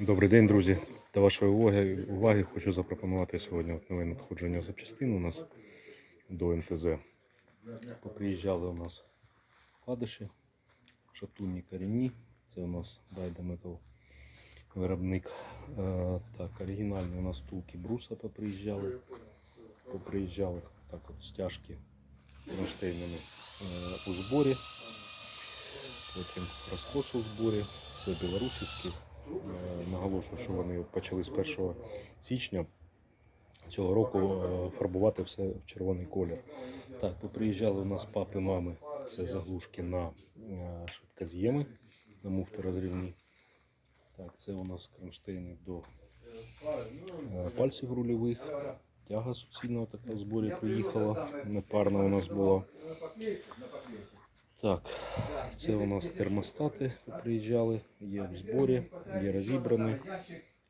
Добрий день, друзі. До вашої уваги, уваги хочу запропонувати сьогодні от нове надходження запчастин у нас до МТЗ. Поприїжджали у нас вкладиші, шатунні корінні. Це у нас Дайда Метал виробник. Е, так, оригінальні у нас втулки бруса поприїжджали. Поприїжджали так от стяжки з кронштейнами е, у зборі. Потім розкос у зборі. Це білорусівські. Е, Наголошую, що вони почали з 1 січня цього року е, фарбувати все в червоний колір. Так, поприїжджали у нас папи, мами. Це заглушки на е, швидкоз'єми, на муфти розривні. Так, це у нас кронштейни до пальців рульових. Тяга суцільного така в зборі приїхала. Непарна у нас була. Так, це у нас термостати приїжджали, є в зборі, є розібрані.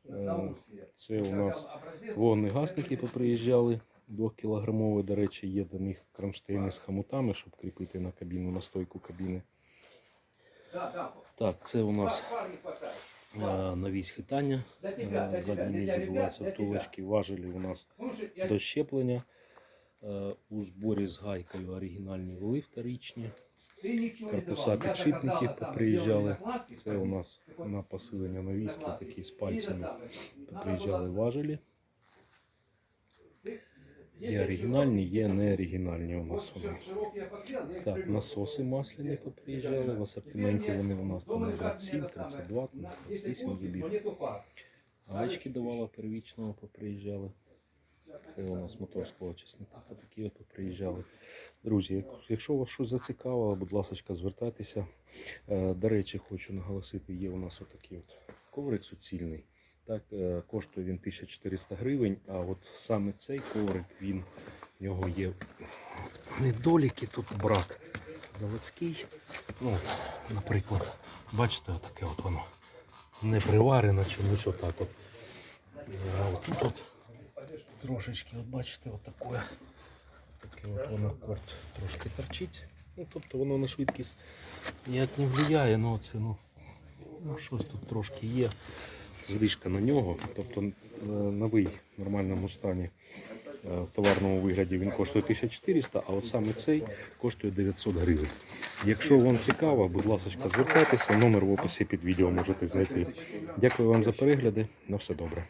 Е, Це у нас вогнегасники поприїжджали. 2-кілограмові, до речі, є до них кронштейни з хомутами, щоб кріпити на кабіну, на стойку кабіни. Так, це у нас е, навісь хитання. Е, Задні місці відбуваються втулочки, важелі у нас до щеплення. Е, У зборі з гайкою оригінальні воли вторичні. Корпуса підшипників поприїжджали. Це у нас на посилення навіски, такі з пальцями. Поприїжджали важелі. Є оригінальні, є неоригінальні у нас вони. Так, насоси масляні поприїжджали. В асортименті вони у нас там 27, 32, там 28 дібів. Гаечки давала первічного поприїжджали. Це у нас моторського чесника. Такі от поприїжджали. Друзі, якщо вас щось зацікавило, будь ласка, звертайтеся. Е, До речі, хочу наголосити, є у нас отакий от коврик суцільний. Так, е, коштує він 1400 гривень, а от саме цей коврик, він, в нього є недоліки, тут брак заводський. Ну, наприклад, бачите, отаке от воно не приварено чомусь отак от. А от тут от трошечки, от бачите, от таке. Таке от воно корт трошки торчить. Ну, тобто воно на швидкість ніяк не впливає, ну це ну, ну щось тут трошки є. Знижка на нього. Тобто е, новий в нормальному стані е, в товарному вигляді він коштує 1400, а от саме цей коштує 900 гривень. Якщо вам цікаво, будь ласка, звертайтеся, номер в описі під відео можете знайти. Дякую вам за перегляди. На все добре.